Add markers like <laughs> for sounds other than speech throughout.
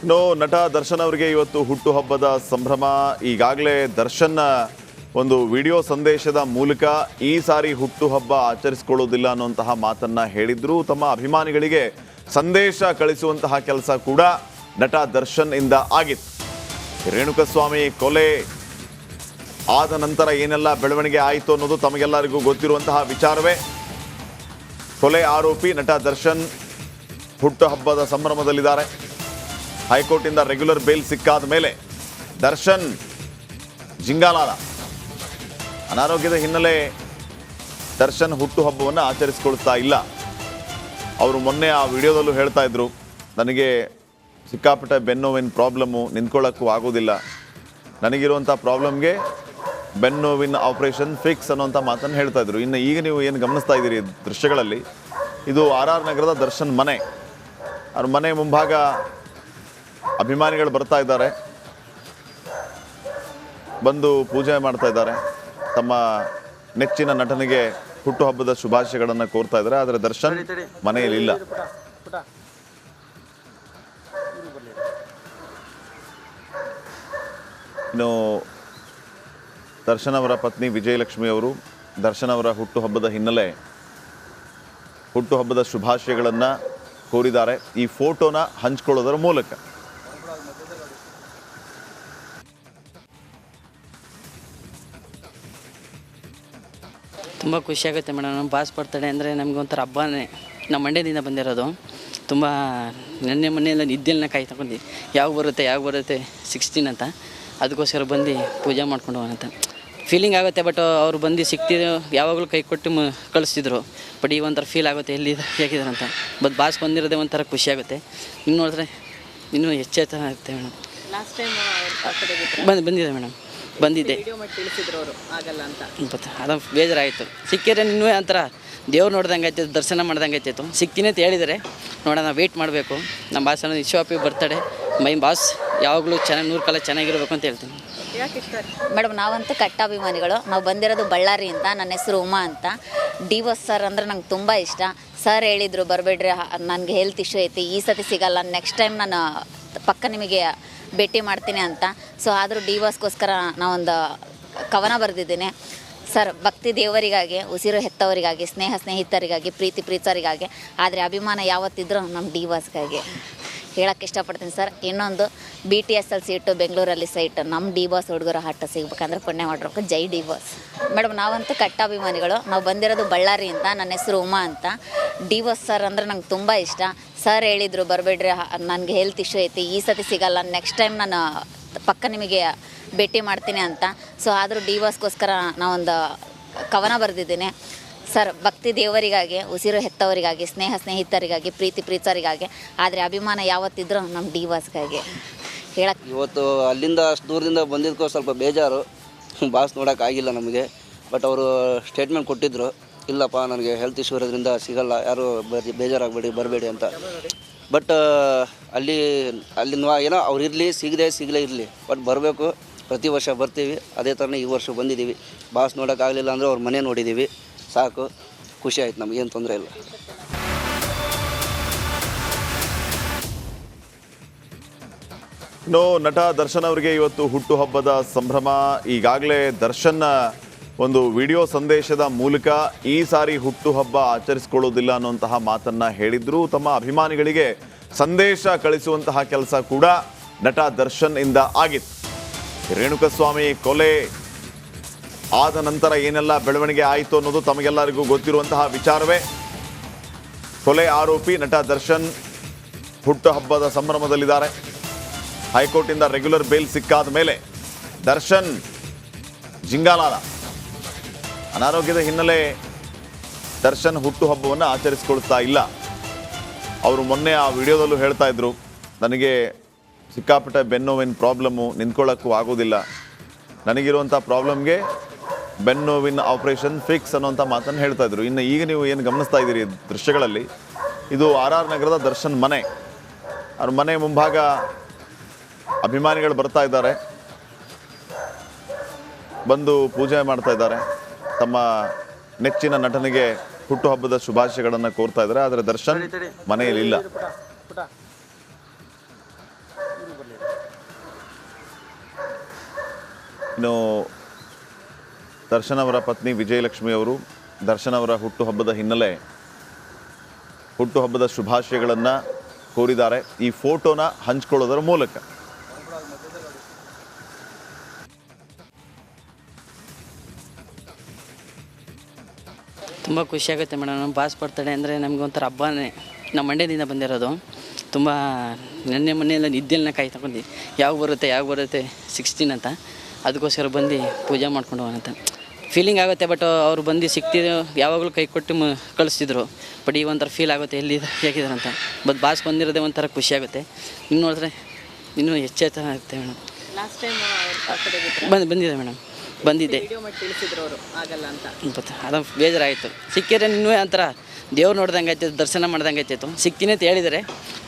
ಇನ್ನು ನಟ ದರ್ಶನ್ ಅವರಿಗೆ ಇವತ್ತು ಹುಟ್ಟುಹಬ್ಬದ ಸಂಭ್ರಮ. ಈಗಾಗಲೇ ದರ್ಶನ್ ಒಂದು ವಿಡಿಯೋ ಸಂದೇಶದ ಮೂಲಕ ಈ ಸಾರಿ ಹುಟ್ಟುಹಬ್ಬ ಆಚರಿಸಿಕೊಳ್ಳೋದಿಲ್ಲ ಅನ್ನುವಂತಹ ಮಾತನ್ನ ಹೇಳಿದ್ರು. ತಮ್ಮ ಅಭಿಮಾನಿಗಳಿಗೆ ಸಂದೇಶ ಕಳಿಸುವಂತಹ ಕೆಲಸ ಕೂಡ ನಟ ದರ್ಶನ್ ಇಂದ ಆಗಿತ್ತು. ರೇಣುಕಸ್ವಾಮಿ ಕೊಲೆ ಆದ ನಂತರ ಏನೆಲ್ಲ ಬೆಳವಣಿಗೆ ಆಯಿತು ಅನ್ನೋದು ತಮಗೆಲ್ಲರಿಗೂ ಗೊತ್ತಿರುವಂತಹ ವಿಚಾರವೇ. ಕೊಲೆ ಆರೋಪಿ ನಟ ದರ್ಶನ್ ಹುಟ್ಟುಹಬ್ಬದ ಸಂಭ್ರಮದಲ್ಲಿದ್ದಾರೆ. ಹೈಕೋರ್ಟಿಂದ ರೆಗ್ಯುಲರ್ ಬೇಲ್ ಸಿಕ್ಕಾದ ಮೇಲೆ ದರ್ಶನ್ ಜಿಂಗಾಲಾಲ ಅನಾರೋಗ್ಯದ ಹಿನ್ನೆಲೆ ದರ್ಶನ್ ಹುಟ್ಟುಹಬ್ಬವನ್ನು ಆಚರಿಸಿಕೊಳ್ತಾ ಇಲ್ಲ. ಅವರು ಮೊನ್ನೆ ಆ ವಿಡಿಯೋದಲ್ಲೂ ಹೇಳ್ತಾ ಇದ್ರು, ನನಗೆ ಸಿಕ್ಕಾಪಟ್ಟೆ ಬೆನ್ನೋವಿನ ಪ್ರಾಬ್ಲಮ್ಮು ನಿಂತ್ಕೊಳ್ಳೋಕ್ಕೂ ಆಗೋದಿಲ್ಲ. ನನಗಿರುವಂಥ ಪ್ರಾಬ್ಲಮ್ಗೆ ಬೆನ್ನೋವಿನ ಆಪರೇಷನ್ ಫಿಕ್ಸ್ ಅನ್ನೋಂಥ ಮಾತನ್ನು ಹೇಳ್ತಾ ಇದ್ರು. ಇನ್ನು ಈಗ ನೀವು ಏನು ಗಮನಿಸ್ತಾ ಇದ್ದೀರಿ ದೃಶ್ಯಗಳಲ್ಲಿ, ಇದು ಆರ್ ಆರ್ ನಗರದ ದರ್ಶನ್ ಮನೆ. ಅವ್ರ ಮನೆ ಮುಂಭಾಗ ಅಭಿಮಾನಿಗಳು ಬರ್ತಾ ಇದ್ದಾರೆ. ಬಂದು ಪೂಜೆ ಮಾಡ್ತಾ ಇದ್ದಾರೆ. ತಮ್ಮ ನೆಚ್ಚಿನ ನಟನಿಗೆ ಹುಟ್ಟುಹಬ್ಬದ ಶುಭಾಶಯಗಳನ್ನು ಕೋರ್ತಾ ಇದ್ದಾರೆ. ಆದರೆ ದರ್ಶನ್ ಮನೆಯಲ್ಲಿಲ್ಲ ಇನ್ನು ದರ್ಶನ್ ಅವರ ಪತ್ನಿ ವಿಜಯಲಕ್ಷ್ಮಿ ಅವರು ದರ್ಶನ್ ಅವರ ಹುಟ್ಟುಹಬ್ಬದ ಹಿನ್ನೆಲೆ ಹುಟ್ಟುಹಬ್ಬದ ಶುಭಾಶಯಗಳನ್ನು ಕೋರಿದ್ದಾರೆ. ಈ ಫೋಟೋನ ಹಂಚ್ಕೊಳ್ಳೋದರ ಮೂಲಕ. ತುಂಬ ಖುಷಿಯಾಗುತ್ತೆ ಮೇಡಮ್. ನಮ್ಮ ಬಾಸ್ ಬರ್ತಡೆ ಅಂದರೆ ನಮಗೆ ಒಂಥರ ಹಬ್ಬನೇ. ನಮ್ಮ ಮಂಡ್ಯದಿಂದ ಬಂದಿರೋದು. ತುಂಬ ನೆನ್ನೆ ಮೊನ್ನೆಲ್ಲ ನಿದ್ದೆಲ್ಲ ಕಾಯ್ತಾ ಬಂದು ಯಾವಾಗ ಬರುತ್ತೆ ಯಾವಾಗ ಬರುತ್ತೆ ಸಿಕ್ಸ್ಟೀನ್ ಅಂತ. ಅದಕ್ಕೋಸ್ಕರ ಬಂದು ಪೂಜೆ ಮಾಡ್ಕೊಂಡು ಹೋಗೋಣ ಫೀಲಿಂಗ್ ಆಗುತ್ತೆ ಬಟ್ ಅವ್ರು ಬಂದು ಸಿಕ್ತಿದ್ರು, ಯಾವಾಗಲೂ ಕೈ ಕೊಟ್ಟು ಮ, ಕಳಿಸ್ತಿದ್ರು. ಬಟ್ ಈಗ ಒಂಥರ ಫೀಲ್ ಆಗುತ್ತೆ, ಎಲ್ಲಿ ಹೇಗಿದ್ದಾರೆ ಅಂತ. ಬಟ್ ಬಾಸ್ ಬಂದಿರೋದೇ ಒಂಥರ ಖುಷಿಯಾಗುತ್ತೆ. ಇನ್ನು ನೋಡಿದ್ರೆ ಇನ್ನೂ ಹೆಚ್ಚೆತ್ತ ಆಗುತ್ತೆ ಮೇಡಮ್. ಲಾಸ್ಟ್ ಟೈಮ್ ಬಂದು ಬಂದಿದೆ ಮೇಡಮ್. ಬಂದಿದ್ದೆ. ವಿಡಿಯೋ ಮಾಡಿ ತಿಳಿಸಿದ್ರು ಅವರು. ಆಗಲ್ಲ ಅಂತ. ಬಟ್ ಅದು ಬೇಜಾರಾಯಿತು. ಸಿಕ್ಕಿದ್ರೆ ಇನ್ನೂ ಒಂಥರ ದೇವ್ರು ನೋಡ್ದಂಗೆ ಆಯ್ತು ದರ್ಶನ ಮಾಡ್ದಂಗೆ ಆಯ್ತಿತ್ತು ಸಿಗ್ತೀನಿ ಅಂತ ಹೇಳಿದರೆ. ನೋಡೋಣ ವೇಟ್ ಮಾಡಬೇಕು. ನಮ್ಮ ಬಾಸ್ ಅನ್ನೋದು ಇಶ್ವಾಪಿ ಬರ್ತಡೆ ಮೈ ಬಾಸ್ ಯಾವಾಗಲೂ ಚೆನ್ನಾಗಿ ನೂರು ಕಾಲ ಚೆನ್ನಾಗಿರ್ಬೇಕು ಅಂತ ಹೇಳ್ತೀನಿ. ಮೇಡಮ್ ನಾವಂತೂ ಕಟ್ಟಾಭಿಮಾನಿಗಳು. ನಾವು ಬಂದಿರೋದು ಅಂತ ನನ್ನ ಹೆಸರು ಉಮಾ ಅಂತ. ಡಿ ವಸ್ ಸರ್ ಅಂದರೆ ನಂಗೆ ತುಂಬ ಇಷ್ಟ. ಸರ್ ಹೇಳಿದರು, ಬರಬೇಡ್ರಿ ನನಗೆ ಹೆಲ್ತ್ ಇಶ್ಯೂ ಐತಿ, ಈ ಸತಿ ಸಿಗಲ್ಲ ನೆಕ್ಸ್ಟ್ ಟೈಮ್ ನಾನು ಪಕ್ಕ ನಿಮಗೆ ಭೇಟಿ ಮಾಡ್ತೀನಿ ಅಂತ. ಸೊ ಆದರೂ ಡಿ ವಾಸ್ಗೋಸ್ಕರ ನಾವೊಂದು ಕವನ ಬರೆದಿದ್ದೀನಿ. ಸರ್, ಭಕ್ತಿ ದೇವರಿಗಾಗಿ, ಉಸಿರು ಹೆತ್ತವರಿಗಾಗಿ, ಸ್ನೇಹ ಸ್ನೇಹಿತರಿಗಾಗಿ, ಪ್ರೀತಿ ಪ್ರೀತರಿಗಾಗಿ, ಆದರೆ ಅಭಿಮಾನ ಯಾವತ್ತಿದ್ರೂ ನಮ್ಮ ಡಿ ವಾಸ್ಗಾಗಿ ಹೇಳಕ್ಕೆ ಇಷ್ಟಪಡ್ತೀನಿ ಸರ್. ಇನ್ನೊಂದು B T S L seat ಬೆಂಗಳೂರಲ್ಲಿ ಸೈಟ್ ನಮ್ಮ ಡಿ ಬಾಸ್ ಹುಡುಗರ ಹಟ್ಟ ಸಿಗ್ಬೇಕಂದ್ರೆ ಪುಣ್ಯ ಮಾಡಿರ್ಬೇಕು ಜೈ ಡಿ ಬಾಸ್ ಮೇಡಮ್ ನಾವಂತೂ ಕಟ್ಟಾಭಿಮಾನಿಗಳು. ನಾವು ಬಂದಿರೋದು ಅಂತ, ನನ್ನ ಹೆಸರು ಉಮಾ ಅಂತ. ಡಿ ಬಾಸ್ ಸರ್ ಅಂದ್ರೆ ನಂಗೆ ತುಂಬ ಇಷ್ಟ. ಸರ್ ಹೇಳಿದರು, ಬರಬೇಡ್ರಿ ನನಗೆ ಹೆಲ್ತ್ ಇಶ್ಯೂ ಐತಿ, ಈ ಸತಿ ಸಿಗಲ್ಲ ನೆಕ್ಸ್ಟ್ ಟೈಮ್ ನಾನು ಪಕ್ಕ ನಿಮಗೆ ಭೇಟಿ ಮಾಡ್ತೀನಿ ಅಂತ. ಸೊ ಆದರೂ ಡಿ ಬಾಸ್ಗೋಸ್ಕರ ನಾವೊಂದು ಕವನ ಬರೆದಿದ್ದೀನಿ. ಸರ್, ಭಕ್ತಿ ದೇವರಿಗಾಗಿ, ಉಸಿರು ಹೆತ್ತವರಿಗಾಗಿ, ಸ್ನೇಹ ಸ್ನೇಹಿತರಿಗಾಗಿ, ಪ್ರೀತಿ ಪ್ರೀತರಿಗಾಗಿ, ಆದರೆ ಅಭಿಮಾನ ಯಾವತ್ತಿದ್ರು ನಮ್ಮ ಡಿವಾಸ್ಗಾಗಿ ಹೇಳಕ್ಕೆ ಇವತ್ತು ಅಲ್ಲಿಂದ ಅಷ್ಟು ದೂರದಿಂದ ಬಂದಿದ್ದಕ್ಕೂ ಸ್ವಲ್ಪ ಬೇಜಾರು. <laughs> ಬಾಸ್ ನೋಡೋಕ್ಕಾಗಿಲ್ಲ ನಮಗೆ. ಬಟ್ ಅವರು ಸ್ಟೇಟ್ಮೆಂಟ್ ಕೊಟ್ಟಿದ್ದರು ಇಲ್ಲಪ್ಪ, ನನಗೆ ಹೆಲ್ತ್ ಇಶ್ಯೂ ಇರೋದ್ರಿಂದ ಸಿಗಲ್ಲ. ಯಾರು ಬೇಜಾರಾಗಬೇಡಿ, ಬರಬೇಡಿ ಅಂತ. ಬಟ್ ಅಲ್ಲಿ, ಅಲ್ಲಿನೋ ಏನೋ ಅವ್ರು ಇರಲಿ, ಸಿಗದೆ ಸಿಗಲೇ ಇರಲಿ. ಬಟ್ ಬರಬೇಕು. ಪ್ರತಿ ವರ್ಷ ಬರ್ತೀವಿ. ಅದೇ ಥರನೇ ಈ ವರ್ಷ ಬಂದಿದ್ದೀವಿ ಬಾಸ್ ನೋಡೋಕ್ಕಾಗಲಿಲ್ಲ ಅಂದರೆ ಅವ್ರ ಮನೆ ನೋಡಿದ್ದೀವಿ ಸಾಕು, ಖುಷಿ ಆಯ್ತು ನಮಗೇನು ತೊಂದರೆ ಇಲ್ಲ. ಇನ್ನು ನಟ ದರ್ಶನ್ ಅವರಿಗೆ ಇವತ್ತು ಹುಟ್ಟುಹಬ್ಬದ ಸಂಭ್ರಮ. ಈಗಾಗಲೇ ದರ್ಶನ್ ಒಂದು ವಿಡಿಯೋ ಸಂದೇಶದ ಮೂಲಕ ಈ ಸಾರಿ ಹುಟ್ಟುಹಬ್ಬ ಆಚರಿಸಿಕೊಳ್ಳೋದಿಲ್ಲ ಅನ್ನುವಂತಹ ಮಾತನ್ನ ಹೇಳಿದ್ರು. ತಮ್ಮ ಅಭಿಮಾನಿಗಳಿಗೆ ಸಂದೇಶ ಕಳಿಸುವಂತಹ ಕೆಲಸ ಕೂಡ ನಟ ದರ್ಶನ್ ಇಂದ ಆಗಿತ್ತು. ರೇಣುಕಸ್ವಾಮಿ ಕೊಲೆ ಆದ ನಂತರ ಏನೆಲ್ಲ ಬೆಳವಣಿಗೆ ಆಯಿತು ಅನ್ನೋದು ತಮಗೆಲ್ಲರಿಗೂ ಗೊತ್ತಿರುವಂತಹ ವಿಚಾರವೇ. ಕೊಲೆ ಆರೋಪಿ ನಟ ದರ್ಶನ್ ಹುಟ್ಟುಹಬ್ಬದ ಸಂಭ್ರಮದಲ್ಲಿದ್ದಾರೆ. ಹೈಕೋರ್ಟಿಂದ ರೆಗ್ಯುಲರ್ ಬೇಲ್ ಸಿಕ್ಕಾದ ಮೇಲೆ ದರ್ಶನ್ ಜಿಂಗಾಲಾದ ಅನಾರೋಗ್ಯದ ಹಿನ್ನೆಲೆ ದರ್ಶನ್ ಹುಟ್ಟುಹಬ್ಬವನ್ನು ಆಚರಿಸಿಕೊಳ್ತಾ ಇಲ್ಲ. ಅವರು ಮೊನ್ನೆ ಆ ವಿಡಿಯೋದಲ್ಲೂ ಹೇಳ್ತಾ ಇದ್ರು, ನನಗೆ ಸಿಕ್ಕಾಪಟ್ಟೆ ಬೆನ್ನೋವಿನ ಪ್ರಾಬ್ಲಮ್ಮು ನಿಂತ್ಕೊಳ್ಳೋಕ್ಕೂ ಆಗೋದಿಲ್ಲ. ನನಗಿರುವಂಥ ಪ್ರಾಬ್ಲಮ್ಗೆ ಬೆನ್ನುವಿನ ಆಪರೇಷನ್ ಫಿಕ್ಸ್ ಅನ್ನೋಂಥ ಮಾತನ್ನು ಹೇಳ್ತಾ ಇದ್ರು. ಇನ್ನು ಈಗ ನೀವು ಏನು ಗಮನಿಸ್ತಾ ಇದ್ದೀರಿ ದೃಶ್ಯಗಳಲ್ಲಿ? ಇದು ಆರ್ ಆರ್ ನಗರದ ದರ್ಶನ್ ಮನೆ. ಅವ್ರ ಮನೆ ಮುಂಭಾಗ ಅಭಿಮಾನಿಗಳು ಬರ್ತಾ ಇದ್ದಾರೆ. ಬಂದು ಪೂಜೆ ಮಾಡ್ತಾ ಇದ್ದಾರೆ. ತಮ್ಮ ನೆಚ್ಚಿನ ನಟನಿಗೆ ಹುಟ್ಟುಹಬ್ಬದ ಶುಭಾಶಯಗಳನ್ನು ಕೋರ್ತಾ ಇದ್ದಾರೆ. ಆದರೆ ದರ್ಶನ್ ಮನೆಯಲ್ಲಿ ಇಲ್ಲ. ಇನ್ನು ದರ್ಶನ್ ಅವರ ಪತ್ನಿ ವಿಜಯಲಕ್ಷ್ಮಿ ಅವರು ದರ್ಶನ್ ಅವರ ಹುಟ್ಟುಹಬ್ಬದ ಹಿನ್ನೆಲೆ ಹುಟ್ಟುಹಬ್ಬದ ಶುಭಾಶಯಗಳನ್ನು ಕೋರಿದ್ದಾರೆ. ಈ ಫೋಟೋನ ಹಂಚ್ಕೊಳ್ಳೋದರ ಮೂಲಕ. ತುಂಬ ಖುಷಿಯಾಗುತ್ತೆ ಮೇಡಮ್. ನಮ್ಮ ಬಾಸ್ ಬರ್ತಡೆ ಅಂದರೆ ನಮ್ಗೆ ಒಂಥರ ಹಬ್ಬನೇ. ನಮ್ಮ ಮಂಡ್ಯದಿಂದ ಬಂದಿರೋದು. ತುಂಬ ನೆನ್ನೆ ಮನೆಯೆಲ್ಲ ನಿದ್ದೆಲ್ಲ ಕಾಯಿ ತಗೊಂಡು ಯಾವಾಗ ಬರುತ್ತೆ ಯಾವಾಗ ಬರುತ್ತೆ ಸಿಕ್ಸ್ಟೀನ್ ಅಂತ. ಅದಕ್ಕೋಸ್ಕರ ಬಂದು ಪೂಜೆ ಮಾಡ್ಕೊಂಡು ಹೋಗೋಣಂತ. ಫೀಲಿಂಗ್ ಆಗುತ್ತೆ ಬಟ್ ಅವ್ರು ಬಂದು ಸಿಕ್ತಿದ್ರು ಯಾವಾಗಲೂ ಕೈ ಕೊಟ್ಟು ಮ ಕಳಿಸ್ತಿದ್ರು. ಬಟ್ ಈ ಒಂಥರ ಫೀಲ್ ಆಗುತ್ತೆ ಎಲ್ಲಿ ಹೇಗಿದ್ದಾರೆ ಅಂತ. ಬಟ್ ಬಾಸ್ ಬಂದಿರೋದೇ ಒಂಥರ ಖುಷಿ ಆಗುತ್ತೆ. ಇನ್ನು ನೋಡಿದ್ರೆ ಇನ್ನೂ ಹೆಚ್ಚಾಗುತ್ತೆ ಮೇಡಮ್. ಲಾಸ್ಟ್ ಟೈಮ್ ಬಂದು ಬಂದಿದೆ ಮೇಡಮ್. ಬಂದಿದ್ದೆ ವಿಡಿಯೋ ಮಾಡಿ ತಿಳಿಸಿದ್ರು ಅವರು ಆಗಲ್ಲ ಅಂತ. ಬಟ್ ಅದು ಬೇಜಾರಾಯಿತು. ಸಿಕ್ಕಿದ್ರೆ ಇನ್ನೂ ಒಂಥರ ದೇವ್ರು ನೋಡ್ದಂಗೆ ಆಯ್ತು ದರ್ಶನ ಮಾಡ್ದಂಗೆ ಆಯ್ತಿತ್ತು ಸಿಗ್ತೀನಿ ಅಂತ ಹೇಳಿದರೆ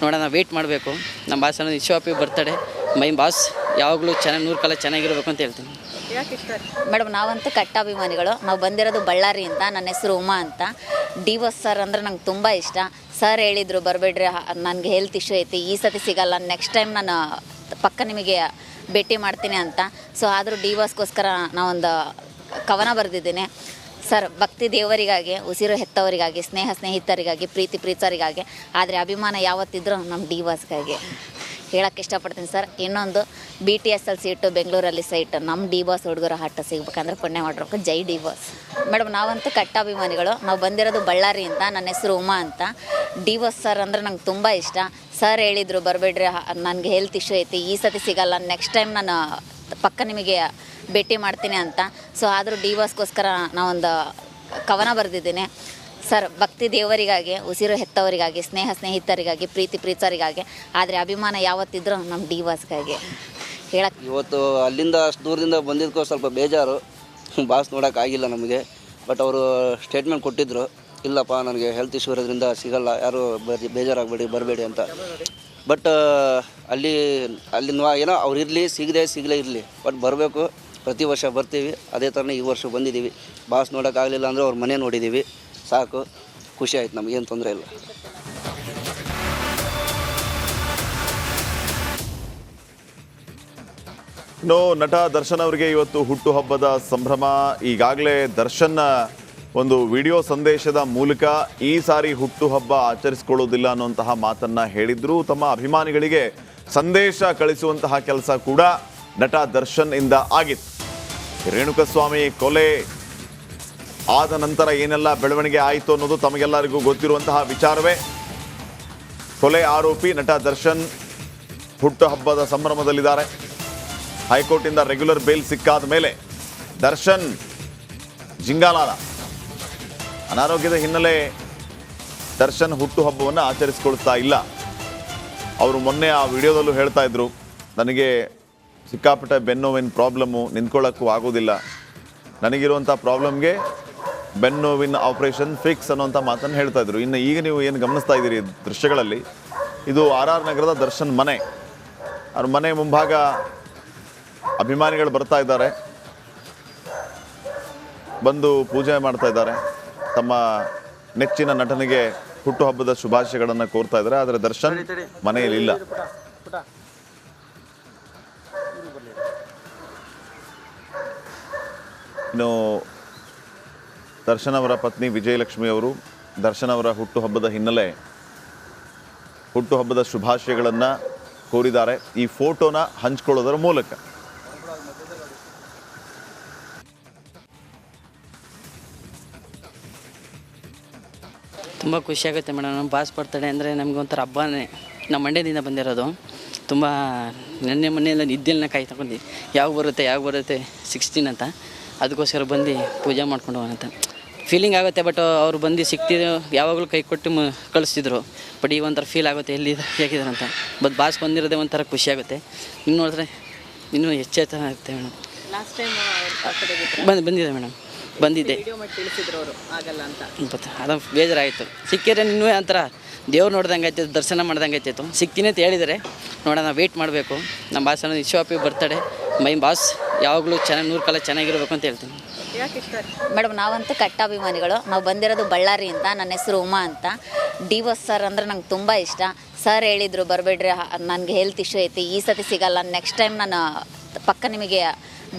ನೋಡೋಣ ವೆಯ್ಟ್ ಮಾಡಬೇಕು. ನಮ್ಮ ಬಾಸ್ ಅನ್ನೋದು ಇಶ್ಯೂ ಬರ್ತಡೆ ಮೈ ಬಾಸ್ ಯಾವಾಗಲೂ ಚೆನ್ನಾಗಿ ನೂರು ಕಾಲ ಚೆನ್ನಾಗಿರ್ಬೇಕು ಅಂತ ಹೇಳ್ತೀನಿ. ಮೇಡಮ್, ನಾವಂತೂ ಕಟ್ಟಾಭಿಮಾನಿಗಳು. ನಾವು ಬಂದಿರೋದು ಬಳ್ಳಾರಿ ಅಂತ ನನ್ನ ಹೆಸರು ಉಮಾ ಅಂತ. ಡಿ ಸರ್ ಅಂದರೆ ನಂಗೆ ತುಂಬ ಇಷ್ಟ. ಸರ್ ಹೇಳಿದರು, ಬರಬೇಡ್ರಿ ನನಗೆ ಹೆಲ್ತ್ ಇಶ್ಯೂ ಐತಿ, ಈ ಸತಿ ಸಿಗಲ್ಲ, ನೆಕ್ಸ್ಟ್ ಟೈಮ್ ನಾನು ಪಕ್ಕ ನಿಮಗೆ ಭೇಟಿ ಮಾಡ್ತೀನಿ ಅಂತ. ಸೊ, ಆದರೂ ಡಿ ವಾಸ್ಗೋಸ್ಕರ ನಾವೊಂದು ಕವನ ಬರೆದಿದ್ದೀನಿ. ಸರ್, ಭಕ್ತಿ ದೇವರಿಗಾಗಿ, ಉಸಿರು ಹೆತ್ತವರಿಗಾಗಿ, ಸ್ನೇಹ ಸ್ನೇಹಿತರಿಗಾಗಿ, ಪ್ರೀತಿ ಪ್ರೀತರಿಗಾಗಿ, ಆದರೆ ಅಭಿಮಾನ ಯಾವತ್ತಿದ್ರು ನಮ್ಮ ಡಿ ವಾಸ್ಗಾಗಿ ಹೇಳಕ್ಕೆ ಇಷ್ಟಪಡ್ತೀನಿ ಸರ್. ಇನ್ನೊಂದು B T S L seat ಬೆಂಗಳೂರಲ್ಲಿ ಸೈಟ್ ನಮ್ಮ ಡಿ ಬಾಸ್ ಹುಡುಗರ ಹಾಟ ಸಿಗ್ಬೇಕಂದ್ರೆ ಪುಣ್ಯ ಮಾಡಿರ್ಬೇಕು ಜೈ ಡಿ ಬಾಸ್ ಮೇಡಮ್, ನಾವಂತೂ ಕಟ್ಟಾಭಿಮಾನಿಗಳು. ನಾವು ಬಂದಿರೋದು ಅಂತ, ನನ್ನ ಹೆಸರು ಉಮಾ ಅಂತ. ಡಿ ಬಾಸ್ ಸರ್ ಅಂದರೆ ನಂಗೆ ತುಂಬ ಇಷ್ಟ. ಸರ್ ಹೇಳಿದರು, ಬರಬೇಡ್ರಿ ನನಗೆ ಹೆಲ್ತ್ ಇಶ್ಯೂ ಐತಿ, ಈ ಸತಿ ಸಿಗಲ್ಲ ನೆಕ್ಸ್ಟ್ ಟೈಮ್ ನಾನು ಪಕ್ಕ ನಿಮಗೆ ಭೇಟಿ ಮಾಡ್ತೀನಿ ಅಂತ. ಸೊ ಆದರೂ ಡಿ ಬಾಸ್ಗೋಸ್ಕರ ನಾವೊಂದು ಕವನ ಬರೆದಿದ್ದೀನಿ. ಸರ್, ಭಕ್ತಿ ದೇವರಿಗಾಗಿ, ಉಸಿರು ಹೆತ್ತವರಿಗಾಗಿ ಸ್ನೇಹ ಸ್ನೇಹಿತರಿಗಾಗಿ, ಪ್ರೀತಿ ಪ್ರೀತರಿಗಾಗಿ, ಆದರೆ ಅಭಿಮಾನ ಯಾವತ್ತಿದ್ರು ನಮ್ಮ ಡಿವಾಸ್ಗಾಗಿ ಹೇಳಕ್ಕೆ ಇವತ್ತು ಅಲ್ಲಿಂದ ಅಷ್ಟು ದೂರದಿಂದ ಬಂದಿದ್ದಕ್ಕೂ ಸ್ವಲ್ಪ ಬೇಜಾರು. ಬಾಸ್ ನೋಡೋಕ್ಕಾಗಿಲ್ಲ ನಮಗೆ. ಬಟ್ ಅವರು ಸ್ಟೇಟ್ಮೆಂಟ್ ಕೊಟ್ಟಿದ್ದರು ಇಲ್ಲಪ್ಪ, ನನಗೆ ಹೆಲ್ತ್ ಇಶ್ಯೂ ಇರೋದ್ರಿಂದ ಸಿಗಲ್ಲ. ಯಾರು ಬೇಜಾರಾಗಬೇಡಿ, ಬರಬೇಡಿ ಅಂತ. ಬಟ್ ಅಲ್ಲಿ ಅಲ್ಲಿ ಏನೋ ಅವ್ರು ಇರಲಿ, ಸಿಗದೆ ಸಿಗಲೇ ಇರಲಿ. ಬಟ್ ಬರಬೇಕು. ಪ್ರತಿ ವರ್ಷ ಬರ್ತೀವಿ. ಅದೇ ಥರನೇ ಈ ವರ್ಷ ಬಂದಿದ್ದೀವಿ ಬಾಸ್ ನೋಡೋಕ್ಕಾಗಲಿಲ್ಲ ಅಂದರೆ ಅವ್ರ ಮನೆ ನೋಡಿದ್ದೀವಿ ಸಾಕು. ಖುಷಿ ಆಯ್ತು ನಮಗೇನು ತೊಂದರೆ ಇಲ್ಲ. ಇನ್ನು ನಟ ದರ್ಶನ್ ಅವರಿಗೆ ಇವತ್ತು ಹುಟ್ಟುಹಬ್ಬದ ಸಂಭ್ರಮ. ಈಗಾಗಲೇ ದರ್ಶನ್ ಒಂದು ವಿಡಿಯೋ ಸಂದೇಶದ ಮೂಲಕ ಈ ಸಾರಿ ಹುಟ್ಟುಹಬ್ಬ ಆಚರಿಸಿಕೊಳ್ಳುವುದಿಲ್ಲ ಅನ್ನುವಂತಹ ಮಾತನ್ನ ಹೇಳಿದ್ರು. ತಮ್ಮ ಅಭಿಮಾನಿಗಳಿಗೆ ಸಂದೇಶ ಕಳಿಸುವಂತಹ ಕೆಲಸ ಕೂಡ ನಟ ದರ್ಶನ್ ಇಂದ ಆಗಿತ್ತು. ರೇಣುಕಸ್ವಾಮಿ ಕೊಲೆ ಆದ ನಂತರ ಏನೆಲ್ಲ ಬೆಳವಣಿಗೆ ಆಯಿತು ಅನ್ನೋದು ತಮಗೆಲ್ಲರಿಗೂ ಗೊತ್ತಿರುವಂತಹ ವಿಚಾರವೇ. ಕೊಲೆ ಆರೋಪಿ ನಟ ದರ್ಶನ್ ಹುಟ್ಟುಹಬ್ಬದ ಸಂಭ್ರಮದಲ್ಲಿದ್ದಾರೆ. ಹೈಕೋರ್ಟಿಂದ ರೆಗ್ಯುಲರ್ ಬೇಲ್ ಸಿಕ್ಕಾದ ಮೇಲೆ ದರ್ಶನ್ ಜಿಂಗಾಲಾಲ. ಅನಾರೋಗ್ಯದ ಹಿನ್ನೆಲೆ ದರ್ಶನ್ ಹುಟ್ಟುಹಬ್ಬವನ್ನು ಆಚರಿಸಿಕೊಳ್ತಾ ಇಲ್ಲ. ಅವರು ಮೊನ್ನೆ ಆ ವಿಡಿಯೋದಲ್ಲೂ ಹೇಳ್ತಾ ಇದ್ರು, ನನಗೆ ಸಿಕ್ಕಾಪಟ್ಟೆ ಬೆನ್ನೋವಿನ ಪ್ರಾಬ್ಲಮ್ಮು ನಿಂತ್ಕೊಳ್ಳೋಕ್ಕೂ ಆಗೋದಿಲ್ಲ. ನನಗಿರುವಂಥ ಪ್ರಾಬ್ಲಮ್ಗೆ ಬೆನ್ನೋವಿನ ಆಪರೇಷನ್ ಫಿಕ್ಸ್ ಅನ್ನುವಂಥ ಮಾತನ್ನು ಹೇಳ್ತಾ ಇದ್ರು. ಇನ್ನು ಈಗ ನೀವು ಏನು ಗಮನಿಸ್ತಾ ಇದ್ದೀರಿ ದೃಶ್ಯಗಳಲ್ಲಿ? ಇದು ಆರ್ ಆರ್ ನಗರದ ದರ್ಶನ್ ಮನೆ. ಅವ್ರ ಮನೆ ಮುಂಭಾಗ ಅಭಿಮಾನಿಗಳು ಬರ್ತಾ ಇದ್ದಾರೆ. ಬಂದು ಪೂಜೆ ಮಾಡ್ತಾ ಇದ್ದಾರೆ. ತಮ್ಮ ನೆಚ್ಚಿನ ನಟನಿಗೆ ಹುಟ್ಟುಹಬ್ಬದ ಶುಭಾಶಯಗಳನ್ನು ಕೋರ್ತಾ ಇದ್ದಾರೆ. ಆದರೆ ದರ್ಶನ್ ಮನೆಯಲ್ಲಿಲ್ಲ ಇನ್ನು ದರ್ಶನ್ ಅವರ ಪತ್ನಿ ವಿಜಯಲಕ್ಷ್ಮಿ ಅವರು ದರ್ಶನ್ ಅವರ ಹುಟ್ಟುಹಬ್ಬದ ಹಿನ್ನೆಲೆ ಹುಟ್ಟುಹಬ್ಬದ ಶುಭಾಶಯಗಳನ್ನು ಕೋರಿದ್ದಾರೆ. ಈ ಫೋಟೋನ ಹಂಚ್ಕೊಳ್ಳೋದರ ಮೂಲಕ. ತುಂಬ ಖುಷಿಯಾಗುತ್ತೆ ಮೇಡಮ್. ನಮ್ಮ ಬಾಸ್ ಬರ್ತಡೆ ಅಂದರೆ ನಮಗೆ ಒಂಥರ ಹಬ್ಬನೇ. ನಮ್ಮ ಮಂಡ್ಯದಿಂದ ಬಂದಿರೋದು. ತುಂಬ ನೆನ್ನೆ ಮೊನ್ನೆಲ್ಲ ನಿದ್ದೆಲ್ಲ ಕಾಯಿ ತಗೊಂಡು ಯಾವಾಗ ಬರುತ್ತೆ ಯಾವಾಗ ಬರುತ್ತೆ ಸಿಕ್ಸ್ಟೀನ್ ಅಂತ. ಅದಕ್ಕೋಸ್ಕರ ಬಂದು ಪೂಜೆ ಮಾಡ್ಕೊಂಡು ಹೋಗೋಣಂತ. ಫೀಲಿಂಗ್ ಆಗುತ್ತೆ ಬಟ್ ಅವ್ರು ಬಂದು ಸಿಕ್ತಿದ್ರು ಯಾವಾಗಲೂ ಕೈ ಕೊಟ್ಟು ಮ ಕಳಿಸ್ತಿದ್ರು. ಬಟ್ ಈಗ ಒಂಥರ ಫೀಲ್ ಆಗುತ್ತೆ ಎಲ್ಲಿ ಹೇಗಿದ್ದಾರೆ ಅಂತ. ಬಟ್ ಬಾಸ್ ಬಂದಿರೋದೇ ಒಂಥರ ಖುಷಿಯಾಗುತ್ತೆ ಇನ್ನು ನೋಡಿದ್ರೆ ಇನ್ನೂ ಹೆಚ್ಚಾಗುತ್ತೆ ಮೇಡಮ್. ಲಾಸ್ಟ್ ಟೈಮ್ ಬಂದು ಬಂದಿದೆ ಮೇಡಮ್. ಬಂದಿದ್ದೆ. ವಿಡಿಯೋ ಮಾಡಿ ತಿಳಿಸಿದ್ರು ಅವರು ಆಗಲ್ಲ ಅಂತ. ಬಟ್ ಅದು ಬೇಜಾರಾಯಿತು. ಸಿಕ್ಕಿದ್ರೆ ಇನ್ನೂ ಒಂಥರ ದೇವ್ರು ನೋಡ್ದಂಗೆ ಆಯ್ತು ದರ್ಶನ ಮಾಡ್ದಂಗೆ ಆಯ್ತಿತ್ತು ಸಿಗ್ತೀನಿ ಅಂತ ಹೇಳಿದರೆ. ನೋಡೋಣ ವೆಯ್ಟ್ ಮಾಡಬೇಕು. ನಮ್ಮ ಬಾಸ್ ಅನ್ನೋದು ಇಶ್ಯೂ ಬರ್ತಡೆ ಮೈ ಬಾಸ್ ಯಾವಾಗಲೂ ಚೆನ್ನಾಗಿ ನೂರು ಕಾಲ ಚೆನ್ನಾಗಿರ್ಬೇಕು ಅಂತ ಹೇಳ್ತೀನಿ. ಮೇಡಮ್, ನಾವಂತೂ ಕಟ್ಟಾಭಿಮಾನಿಗಳು. ನಾವು ಬಂದಿರೋದು ಬಳ್ಳಾರಿ ಅಂತ, ನನ್ನ ಹೆಸರು ಉಮಾ ಅಂತ. ಡಿ ವಸ್ ಸರ್ ಅಂದರೆ ನಂಗೆ ತುಂಬ ಇಷ್ಟ. ಸರ್ ಹೇಳಿದರು, ಬರಬೇಡ್ರಿ ನನಗೆ ಹೆಲ್ತ್ ಇಶ್ಯೂ ಐತಿ, ಈ ಸತಿ ಸಿಗಲ್ಲ ನೆಕ್ಸ್ಟ್ ಟೈಮ್ ನಾನು ಪಕ್ಕ ನಿಮಗೆ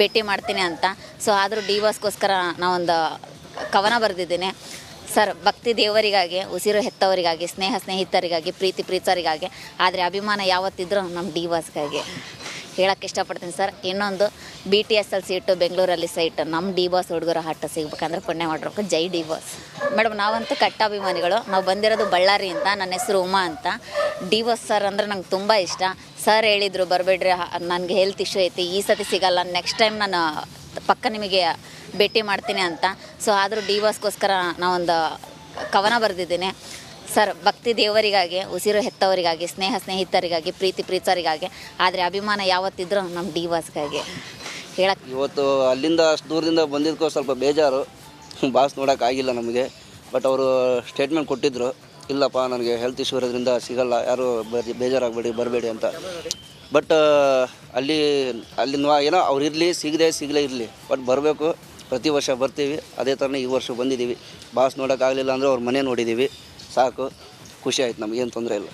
ಭೇಟಿ ಮಾಡ್ತೀನಿ ಅಂತ. ಸೊ ಆದರೂ ಡಿ ಬಾಸ್ಗೋಸ್ಕರ ನಾವೊಂದು ಕವನ ಬರೆದಿದ್ದೀನಿ. ಸರ್, ಭಕ್ತಿ ದೇವರಿಗಾಗಿ, ಉಸಿರು ಹೆತ್ತವರಿಗಾಗಿ, ಸ್ನೇಹ ಸ್ನೇಹಿತರಿಗಾಗಿ, ಪ್ರೀತಿ ಪ್ರೀತರಿಗಾಗಿ, ಆದರೆ ಅಭಿಮಾನ ಯಾವತ್ತಿದ್ರೂ ನಮ್ಮ ಡಿ ಬಾಸ್ಗಾಗಿ ಹೇಳಕ್ಕೆ ಇಷ್ಟಪಡ್ತೀನಿ ಸರ್. ಇನ್ನೊಂದು B T S L seat ಬೆಂಗಳೂರಲ್ಲಿ ಸೈಟ್ ನಮ್ಮ ಡಿ ಬಾಸ್ ಹುಡುಗರ ಹಟ್ಟ ಸಿಗ್ಬೇಕಂದ್ರೆ ಪುಣ್ಯ ಮಾಡಿರೋಕ್ಕೆ ಜೈ ಡಿ ಬಾಸ್ ಮೇಡಮ್, ನಾವಂತೂ ಕಟ್ಟಾಭಿಮಾನಿಗಳು. ನಾವು ಬಂದಿರೋದು ಬಳ್ಳಾರಿ ಅಂತ, ನನ್ನ ಹೆಸರು ಉಮಾ ಅಂತ. ಡಿ ಬಾಸ್ ಸರ್ ಅಂದರೆ ನಂಗೆ ತುಂಬ ಇಷ್ಟ. ಸರ್ ಹೇಳಿದರು, ಬರಬೇಡ್ರಿ ನನಗೆ ಹೆಲ್ತ್ ಇಶ್ಯೂ ಐತಿ, ಈ ಸತಿ ಸಿಗಲ್ಲ ನೆಕ್ಸ್ಟ್ ಟೈಮ್ ನಾನು ಪಕ್ಕ ನಿಮಗೆ ಭೇಟಿ ಮಾಡ್ತೀನಿ ಅಂತ. ಸೊ ಆದರೂ ಡಿ ಬಾಸ್ಗೋಸ್ಕರ ನಾವೊಂದು ಕವನ ಬರೆದಿದ್ದೀನಿ. ಸರ್, ಭಕ್ತಿ ದೇವರಿಗಾಗಿ, ಉಸಿರು ಹೆತ್ತವರಿಗಾಗಿ, ಸ್ನೇಹ ಸ್ನೇಹಿತರಿಗಾಗಿ, ಪ್ರೀತಿ ಪ್ರೀತರಿಗಾಗಿ, ಆದರೆ ಅಭಿಮಾನ ಯಾವತ್ತಿದ್ರು ನಮ್ಮ ಡಿವಾಸ್ಗಾಗಿ ಹೇಳಕ್ಕೆ ಇವತ್ತು ಅಲ್ಲಿಂದ ಅಷ್ಟು ದೂರದಿಂದ ಬಂದಿದ್ದಕ್ಕೂ ಸ್ವಲ್ಪ ಬೇಜಾರು. ಬಾಸ್ ನೋಡೋಕ್ಕಾಗಿಲ್ಲ ನಮಗೆ. ಬಟ್ ಅವರು ಸ್ಟೇಟ್ಮೆಂಟ್ ಕೊಟ್ಟಿದ್ದರು ಇಲ್ಲಪ್ಪ, ನನಗೆ ಹೆಲ್ತ್ ಇಶ್ಯೂ ಇರೋದ್ರಿಂದ ಸಿಗಲ್ಲ. ಯಾರು ಬೇಜಾರಾಗಬೇಡಿ, ಬರಬೇಡಿ ಅಂತ. ಬಟ್ ಅಲ್ಲಿ ಅಲ್ಲಿನೋ ಏನೋ ಅವ್ರು ಇರಲಿ, ಸಿಗದೆ ಸಿಗಲೇ ಇರಲಿ. ಬಟ್ ಬರಬೇಕು. ಪ್ರತಿ ವರ್ಷ ಬರ್ತೀವಿ. ಅದೇ ಥರನೇ ಈ ವರ್ಷ ಬಂದಿದ್ದೀವಿ. ಬಾಸ್ ನೋಡೋಕ್ಕಾಗಲಿಲ್ಲ ಅಂದರೆ ಅವ್ರ ಮನೆ ನೋಡಿದ್ದೀವಿ. ಸಾಕು. ಖುಷಿ ಆಯ್ತು ನಮಗೇನು ತೊಂದರೆ ಇಲ್ಲ.